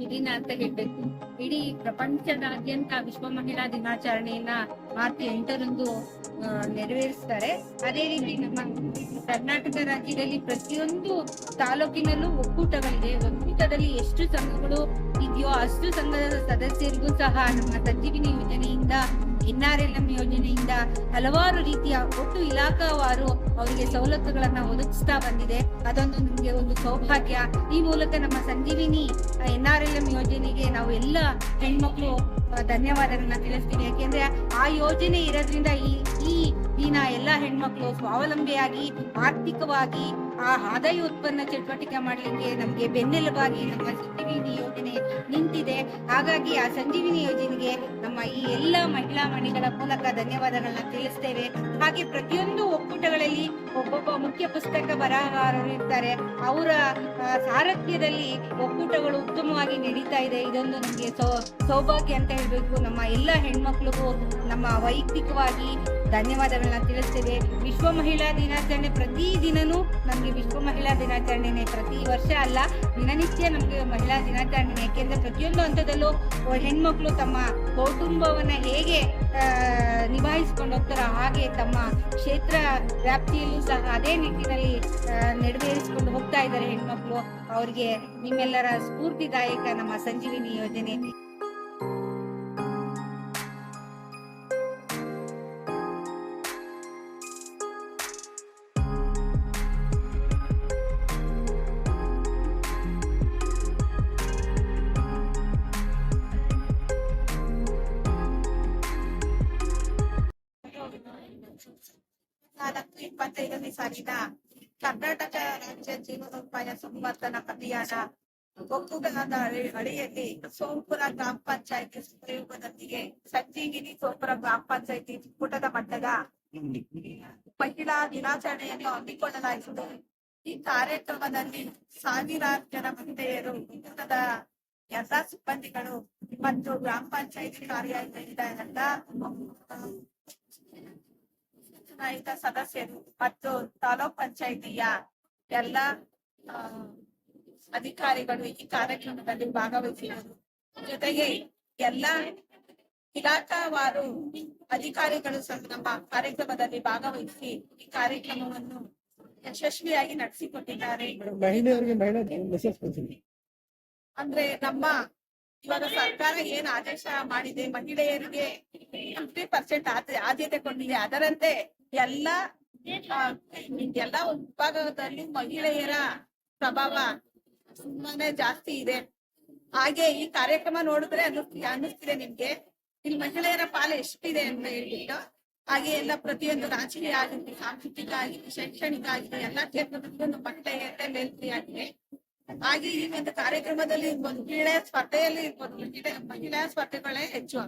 ಈ ದಿನ ಅಂತ ಹೇಳ್ಬೇಕು. ಇಡೀ ಪ್ರಪಂಚದಾದ್ಯಂತ ವಿಶ್ವ ಮಹಿಳಾ ದಿನಾಚರಣೆಯನ್ನ ಮಾರ್ಚ್ ಎಂಟರಂದು ನೆರವೇರಿಸ್ತಾರೆ. ಅದೇ ರೀತಿ ನಮ್ಮ ಕರ್ನಾಟಕ ರಾಜ್ಯದಲ್ಲಿ ಪ್ರತಿಯೊಂದು ತಾಲೂಕಿನಲ್ಲೂ ಒಕ್ಕೂಟಗಳಿದೆ. ಒಕ್ಕೂಟದಲ್ಲಿ ಎಷ್ಟು ಸಂಘಗಳು ಇದೆಯೋ ಅಷ್ಟು ಸಂಘದ ಸದಸ್ಯರಿಗೂ ಸಹ ನಮ್ಮ ಸಂಜೀವಿನಿ ಯೋಜನೆಯಿಂದ ಎನ್ ಆರ್ ಎಲ್ ಎಂ ಯೋಜನೆಯಿಂದ ಹಲವಾರು ರೀತಿಯ ಒಟ್ಟು ಇಲಾಖಾವಾರು ಅವರಿಗೆ ಸವಲತ್ತುಗಳನ್ನ ಒದಗಿಸ್ತಾ ಬಂದಿದೆ. ಅದೊಂದು ನಮಗೆ ಒಂದು ಸೌಭಾಗ್ಯ. ಈ ಮೂಲಕ ನಮ್ಮ Sanjeevini N R L M ಯೋಜನೆಗೆ ನಾವು ಎಲ್ಲ ಹೆಣ್ಮಕ್ಳು ಧನ್ಯವಾದಗಳನ್ನ ತಿಳಿಸ್ತೀನಿ. ಯಾಕೆಂದ್ರೆ ಆ ಯೋಜನೆ ಇರೋದ್ರಿಂದ ಈ ಈ ದಿನ ಎಲ್ಲ ಹೆಣ್ಮಕ್ಳು ಸ್ವಾವಲಂಬಿಯಾಗಿ, ಆರ್ಥಿಕವಾಗಿ ಆ ಆದಾಯ ಉತ್ಪನ್ನ ಚಟುವಟಿಕೆ ಮಾಡಲಿಕ್ಕೆ ನಮ್ಗೆ ಬೆನ್ನೆಲುಬಾಗಿ ನಮ್ಮ ಸಂಜೀವಿನಿ ಯೋಜನೆ ನಿಂತಿದೆ. ಹಾಗಾಗಿ ಆ ಸಂಜೀವಿನಿ ಯೋಜನೆಗೆ ನಮ್ಮ ಈ ಎಲ್ಲ ಮಹಿಳಾ ಮಣಿಗಳ ಮೂಲಕ ಧನ್ಯವಾದಗಳನ್ನ ತಿಳಿಸ್ತೇವೆ. ಹಾಗೆ ಪ್ರತಿಯೊಂದು ಒಕ್ಕೂಟಗಳಲ್ಲಿ ಒಬ್ಬೊಬ್ಬ ಮುಖ್ಯ ಪುಸ್ತಕ ಬರಹಗಾರರು ಇರ್ತಾರೆ. ಅವರ ಸಾರಥ್ಯದಲ್ಲಿ ಒಕ್ಕೂಟಗಳು ಉತ್ತಮವಾಗಿ ನಡೀತಾ ಇದೆ. ಇದೊಂದು ನಮಗೆ ಸೌಭಾಗ್ಯ ಅಂತ ಹೇಳ್ಬೇಕು. ನಮ್ಮ ಎಲ್ಲ ಹೆಣ್ಮಕ್ಳಿಗೂ, ನಮ್ಮ ವೈಯಕ್ತಿಕವಾಗಿ ಧನ್ಯವಾದಗಳನ್ನ ತಿಳಿಸ್ತೇವೆ ವಿಶ್ವ ಮಹಿಳಾ ದಿನಾಚರಣೆ ಪ್ರತಿ ದಿನನೂ ನಮಗೆ ವಿಶ್ವ ಮಹಿಳಾ ದಿನಾಚರಣೆನೇ, ಪ್ರತಿ ವರ್ಷ ಅಲ್ಲ, ದಿನನಿತ್ಯ ನಮಗೆ ಮಹಿಳಾ ದಿನಾಚರಣೆ ಯಾಕೆಂದ್ರೆ ಪ್ರತಿಯೊಂದು ಹಂತದಲ್ಲೂ ಹೆಣ್ಮಕ್ಳು ತಮ್ಮ ಕೌಟುಂಬವನ್ನ ಹೇಗೆ ನಿಭಾಯಿಸ್ಕೊಂಡು ಹೋಗ್ತಾರೋ ಹಾಗೆ ತಮ್ಮ ಕ್ಷೇತ್ರ ವ್ಯಾಪ್ತಿಯಲ್ಲೂ ಸಹ ಅದೇ ನಿಟ್ಟಿನಲ್ಲಿ ನೆರವೇರಿಸಿಕೊಂಡು ಹೋಗ್ತಾ ಇದ್ದಾರೆ ಹೆಣ್ಮಕ್ಳು. ಅವರಿಗೆ ನಿಮ್ಮೆಲ್ಲರ ಸ್ಫೂರ್ತಿದಾಯಕ ನಮ್ಮ ಸಂಜೀವಿನಿ ಯೋಜನೆ. ನಾಲ್ಕು ಇಪ್ಪತ್ತೈದನೇ ಸಾಲಿನ ಕರ್ನಾಟಕ ರಾಜ್ಯ ಜೀವನೋಪಾಯ ಸಂವರ್ಧನ ಅಭಿಯಾನ ಒಕ್ಕೂಟದ ಅಡಿ- ಅಡಿಯಲ್ಲಿ ಸೋಂಪುರ ಗ್ರಾಮ ಪಂಚಾಯತಿ ಸಹಯೋಗದೊಂದಿಗೆ ಸಂಜೀವಿನಿ ಸೋಂಪುರ ಗ್ರಾಮ ಪಂಚಾಯತಿ ಕೂಟದ ಮಟ್ಟದ ಮಹಿಳಾ ದಿನಾಚರಣೆಯನ್ನು ಹಮ್ಮಿಕೊಳ್ಳಲಾಯಿತು ಈ ಕಾರ್ಯಕ್ರಮದಲ್ಲಿ ಸಾವಿರಾರು ಜನ ಮಹಿಳೆಯರು ಕೂಟದ ಎಲ್ಲಾ ಸಿಬ್ಬಂದಿಗಳು ಮತ್ತು ಗ್ರಾಮ ಪಂಚಾಯತಿ ಕಾರ್ಯಾಲಯದ ಎಲ್ಲ ಚುನಾಯಿತ ಸದಸ್ಯರು ಮತ್ತು ತಾಲೂಕ್ ಪಂಚಾಯಿತಿಯ ಎಲ್ಲ ಅಧಿಕಾರಿಗಳು ಈ ಕಾರ್ಯಕ್ರಮದಲ್ಲಿ ಭಾಗವಹಿಸಿದರು. ಜೊತೆಗೆ ಎಲ್ಲ ಇಲಾಖಾವಾರು ಅಧಿಕಾರಿಗಳು ಸಹ ನಮ್ಮ ಕಾರ್ಯಕ್ರಮದಲ್ಲಿ ಭಾಗವಹಿಸಿ ಈ ಕಾರ್ಯಕ್ರಮವನ್ನು ಯಶಸ್ವಿಯಾಗಿ ನಡೆಸಿಕೊಟ್ಟಿದ್ದಾರೆ. ಅಂದ್ರೆ ನಮ್ಮ ಇವಾಗ ಸರ್ಕಾರ ಏನ್ ಆದೇಶ ಮಾಡಿದೆ ಮಹಿಳೆಯರಿಗೆ ಫಿಫ್ಟಿ ಪರ್ಸೆಂಟ್ ಆದ್ಯತೆ ಕೊಟ್ಟಿದೆ ಅದರಂತೆ ಎಲ್ಲ ಎಲ್ಲಾ ವಿಭಾಗದಲ್ಲಿ ಮಹಿಳೆಯರ ಪ್ರಭಾವ ತುಂಬಾನೇ ಜಾಸ್ತಿ ಇದೆ. ಹಾಗೆ ಈ ಕಾರ್ಯಕ್ರಮ ನೋಡಿದ್ರೆ ಅನ್ನಿಸ್ತಿದೆ ಅನ್ನಿಸ್ತಿದೆ ನಿಮ್ಗೆ. ಇಲ್ಲಿ ಮಹಿಳೆಯರ ಪಾಲ ಎಷ್ಟಿದೆ ಅಂತ ಹೇಳ್ಬಿಟ್ಟು, ಹಾಗೆ ಎಲ್ಲ ಪ್ರತಿಯೊಂದು ರಾಜಕೀಯ ಆಗಿರ್ಲಿ ಸಾಂಸ್ಕೃತಿಕ ಆಗಿರ್ಲಿ ಶೈಕ್ಷಣಿಕ ಆಗಿರ್ಲಿ ಎಲ್ಲಾ ಕ್ಷೇತ್ರದಲ್ಲೂ ಮಹಿಳೆಯರೇ ಆಗಿದೆ. ಹಾಗೆ ಈ ಒಂದು ಕಾರ್ಯಕ್ರಮದಲ್ಲಿ ಮಹಿಳೆಯ ಸ್ಪರ್ಧೆಯಲ್ಲಿ ಇರ್ಬೋದು ಮಹಿಳೆ- ಮಹಿಳಾ ಸ್ಪರ್ಧೆಗಳೇ ಹೆಚ್ಚು.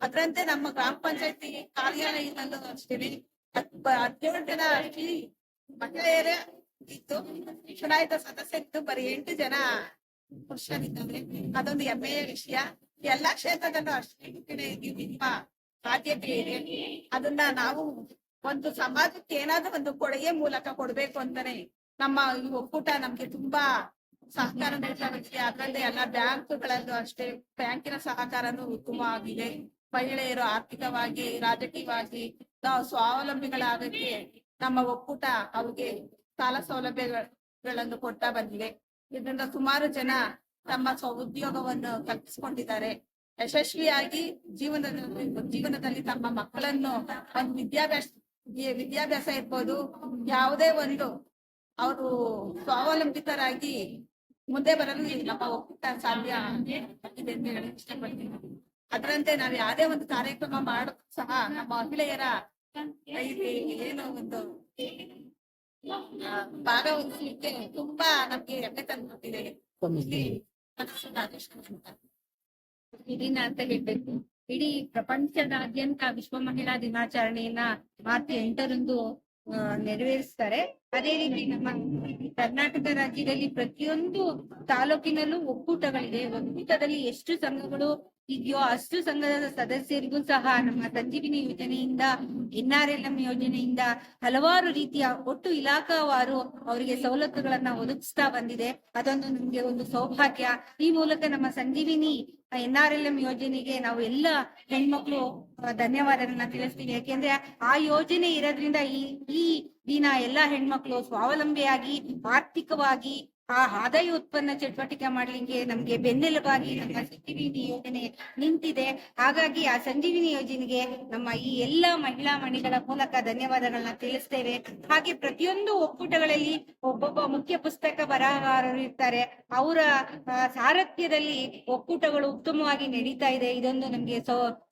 ಅದರಂತೆ ನಮ್ಮ ಗ್ರಾಮ ಪಂಚಾಯತಿ ಕಾರ್ಯಾಲಯದಲ್ಲೂ ಅಷ್ಟೇ. ಹದಿನೇಳು ಜನ ಮಹಿಳೆಯರೇ ಸದಸ್ಯ ಚುನಾಯಿತ ಸದಸ್ಯರಿದ್ದು ಬರೀ ಎಂಟು ಜನ ಪುರುಷರಿದ್ದಾರೆ. ಅದೊಂದು ಹೆಮ್ಮೆಯ ವಿಷಯ. ಎಲ್ಲಾ ಕ್ಷೇತ್ರದಲ್ಲೂ ಅಷ್ಟೇ ನಿಮ್ಮ ಸಾಧ್ಯತೆ ಇದೆ. ಅದನ್ನ ನಾವು ಒಂದು ಸಮಾಜಕ್ಕೆ ಏನಾದ್ರೂ ಒಂದು ಕೊಡುಗೆ ಮೂಲಕ ಕೊಡ್ಬೇಕು ಅಂತಾನೆ ನಮ್ಮ ಒಕ್ಕೂಟ ನಮ್ಗೆ ತುಂಬಾ ಸಹಕಾರ ನೀಡ್ತಾ ಅದರಲ್ಲಿ ಎಲ್ಲ ಬ್ಯಾಂಕ್ಗಳಲ್ಲೂ ಅಷ್ಟೇ ಬ್ಯಾಂಕಿನ ಸಹಕಾರನೂ ಉತ್ತಮವಾಗಿದೆ. ಮಹಿಳೆಯರು ಆರ್ಥಿಕವಾಗಿ, ರಾಜಕೀಯವಾಗಿ ನಾವು ಸ್ವಾವಲಂಬಿಗಳಾಗಕ್ಕೆ ನಮ್ಮ ಒಕ್ಕೂಟ ಅವ್ರಿಗೆ ಸಾಲ ಸೌಲಭ್ಯಗಳನ್ನು ಕೊಡ್ತಾ ಬಂದಿದೆ. ಇದರಿಂದ ಸುಮಾರು ಜನ ತಮ್ಮ ಸ್ವ ಉದ್ಯೋಗವನ್ನು ಕಲ್ಪಿಸಿಕೊಂಡಿದ್ದಾರೆ. ಯಶಸ್ವಿಯಾಗಿ ಜೀವನದಲ್ಲಿ ಜೀವನದಲ್ಲಿ ತಮ್ಮ ಮಕ್ಕಳನ್ನು, ಒಂದು ವಿದ್ಯಾಭ್ಯಾಸ ವಿದ್ಯಾಭ್ಯಾಸ ಇರ್ಬೋದು, ಯಾವುದೇ ಒಂದು ಅವರು ಸ್ವಾವಲಂಬಿತರಾಗಿ ಮುಂದೆ ಬರಲು ನಮ್ಮ ಒಕ್ಕೂಟ ಸಾಧ್ಯ ಅಂತ ಹೇಳಿ ಇಷ್ಟಪಡ್ತೀನಿ. ಅದರಂತೆ ನಾವ್ ಯಾವ್ದೇ ಒಂದು ಕಾರ್ಯಕ್ರಮ ಮಾಡೋದು ಸಹ ನಮ್ಮ ಮಹಿಳೆಯರ ಏನು ಒಂದು ಭಾಗವಹಿಸಲಿಕ್ಕೆ ತುಂಬಾ ನಮ್ಗೆ ಹೆಮ್ಮೆ ತಂದ್ಬಿಟ್ಟಿದೆ ಈ ದಿನ ಅಂತ ಹೇಳ್ಬೇಕು ಇಡೀ ಪ್ರಪಂಚದಾದ್ಯಂತ ವಿಶ್ವ ಮಹಿಳಾ ದಿನಾಚರಣೆಯನ್ನ ಮಾರ್ಚ್ ಎಂಟರಂದು ನೆರವೇರಿಸ್ತಾರೆ. ಅದೇ ರೀತಿ ನಮ್ಮ ಕರ್ನಾಟಕ ರಾಜ್ಯದಲ್ಲಿ ಪ್ರತಿಯೊಂದು ತಾಲೂಕಿನಲ್ಲೂ ಒಕ್ಕೂಟಗಳಿದೆ. ಒಕ್ಕೂಟದಲ್ಲಿ ಎಷ್ಟು ಸಂಘಗಳು ಇದೆಯೋ ಅಷ್ಟು ಸಂಘದ ಸದಸ್ಯರಿಗೂ ಸಹ ನಮ್ಮ ಸಂಜೀವಿನಿ ಯೋಜನೆಯಿಂದ, ಎನ್ ಆರ್ ಎಲ್ ಎಂ ಯೋಜನೆಯಿಂದ ಹಲವಾರು ರೀತಿಯ ಒಟ್ಟು ಇಲಾಖಾವಾರು ಅವರಿಗೆ ಸವಲತ್ತುಗಳನ್ನ ಒದಗಿಸ್ತಾ ಬಂದಿದೆ. ಅದೊಂದು ನಮ್ಗೆ ಒಂದು ಸೌಭಾಗ್ಯ. ಈ ಮೂಲಕ ನಮ್ಮ Sanjeevini N R L M ಯೋಜನೆಗೆ ನಾವು ಎಲ್ಲ ಹೆಣ್ಮಕ್ಳು ಧನ್ಯವಾದಗಳನ್ನ ತಿಳಿಸ್ತೀವಿ. ಯಾಕೆಂದ್ರೆ ಆ ಯೋಜನೆ ಇರೋದ್ರಿಂದ ಈ ಈ ದಿನ ಎಲ್ಲಾ ಹೆಣ್ಮಕ್ಳು ಸ್ವಾವಲಂಬಿಯಾಗಿ, ಆರ್ಥಿಕವಾಗಿ ಆ ಆದಾಯ ಉತ್ಪನ್ನ ಚಟುವಟಿಕೆ ಮಾಡ್ಲಿಕ್ಕೆ ನಮ್ಗೆ ಬೆನ್ನೆಲುಬಾಗಿ ನಮ್ಮ ಸಂಜೀವಿನಿ ಯೋಜನೆ ನಿಂತಿದೆ. ಹಾಗಾಗಿ ಆ ಸಂಜೀವಿನಿ ಯೋಜನೆಗೆ ನಮ್ಮ ಈ ಎಲ್ಲಾ ಮಹಿಳಾ ಮಣಿಗಳ ಮೂಲಕ ಧನ್ಯವಾದಗಳನ್ನ ತಿಳಿಸ್ತೇವೆ. ಹಾಗೆ ಪ್ರತಿಯೊಂದು ಒಕ್ಕೂಟಗಳಲ್ಲಿ ಒಬ್ಬೊಬ್ಬ ಮುಖ್ಯ ಪುಸ್ತಕ ಬರಹಗಾರರು ಇರ್ತಾರೆ. ಅವರ ಸಾರಥ್ಯದಲ್ಲಿ ಒಕ್ಕೂಟಗಳು ಉತ್ತಮವಾಗಿ ನಡೀತಾ ಇದೆ. ಇದೊಂದು ನಮ್ಗೆ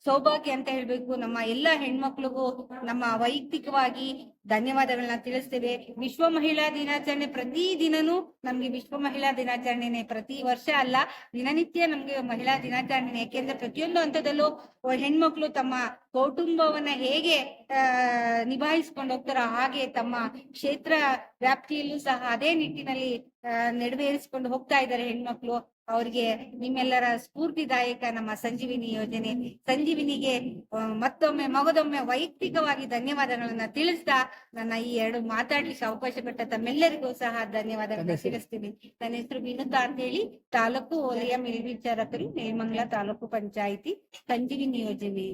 ಸೌಭಾಗ್ಯ ಅಂತ ಹೇಳ್ಬೇಕು. ನಮ್ಮ ಎಲ್ಲಾ ಹೆಣ್ಮಕ್ಳಿಗೂ ನಮ್ಮ ವೈಯಕ್ತಿಕವಾಗಿ ಧನ್ಯವಾದಗಳನ್ನ ತಿಳಿಸ್ತೇವೆ. ವಿಶ್ವ ಮಹಿಳಾ ದಿನಾಚರಣೆ ಪ್ರತಿ ದಿನನೂ ನಮ್ಗೆ ವಿಶ್ವ ಮಹಿಳಾ ದಿನಾಚರಣೆನೆ ಪ್ರತಿ ವರ್ಷ ಅಲ್ಲ, ದಿನನಿತ್ಯ ನಮ್ಗೆ ಮಹಿಳಾ ದಿನಾಚರಣೆ ಯಾಕೆಂದ್ರೆ ಪ್ರತಿಯೊಂದು ಹಂತದಲ್ಲೂ ಹೆಣ್ಮಕ್ಳು ತಮ್ಮ ಕೌಟುಂಬವನ್ನ ಹೇಗೆ ನಿಭಾಯಿಸ್ಕೊಂಡು ಹೋಗ್ತಾರೋ ಹಾಗೆ ತಮ್ಮ ಕ್ಷೇತ್ರ ವ್ಯಾಪ್ತಿಯಲ್ಲೂ ಸಹ ಅದೇ ನಿಟ್ಟಿನಲ್ಲಿ ಅಹ್ ನೆಡವೇರಿಸಿಕೊಂಡು ಹೋಗ್ತಾ ಇದ್ದಾರೆ ಹೆಣ್ಮಕ್ಳು. ಅವ್ರಿಗೆ ನಿಮ್ಮೆಲ್ಲರ ಸ್ಫೂರ್ತಿದಾಯಕ ನಮ್ಮ ಸಂಜೀವಿನಿ ಯೋಜನೆ. ಸಂಜೀವಿನಿಗೆ ಮತ್ತೊಮ್ಮೆ ಮಗದೊಮ್ಮೆ ವೈಯಕ್ತಿಕವಾಗಿ ಧನ್ಯವಾದಗಳನ್ನ ತಿಳಿಸ್ತಾ ನನ್ನ ಈ ಎರಡು ಮಾತಾಡ್ಲಿಕ್ಕೆ ಅವಕಾಶ ಕೊಟ್ಟ ತಮ್ಮೆಲ್ಲರಿಗೂ ಸಹ ಧನ್ಯವಾದಗಳನ್ನ ತಿಳಿಸ್ತೀನಿ. ನನ್ನ ಹೆಸರು ವಿನುತಾ ಅಂತ ಹೇಳಿ ತಾಲೂಕು ವಲಯ ಮೇಲ್ವಿಚಾರಕರು ನೇಮಂಗಲ ತಾಲೂಕು ಪಂಚಾಯಿತಿ ಸಂಜೀವಿನಿ ಯೋಜನೆ.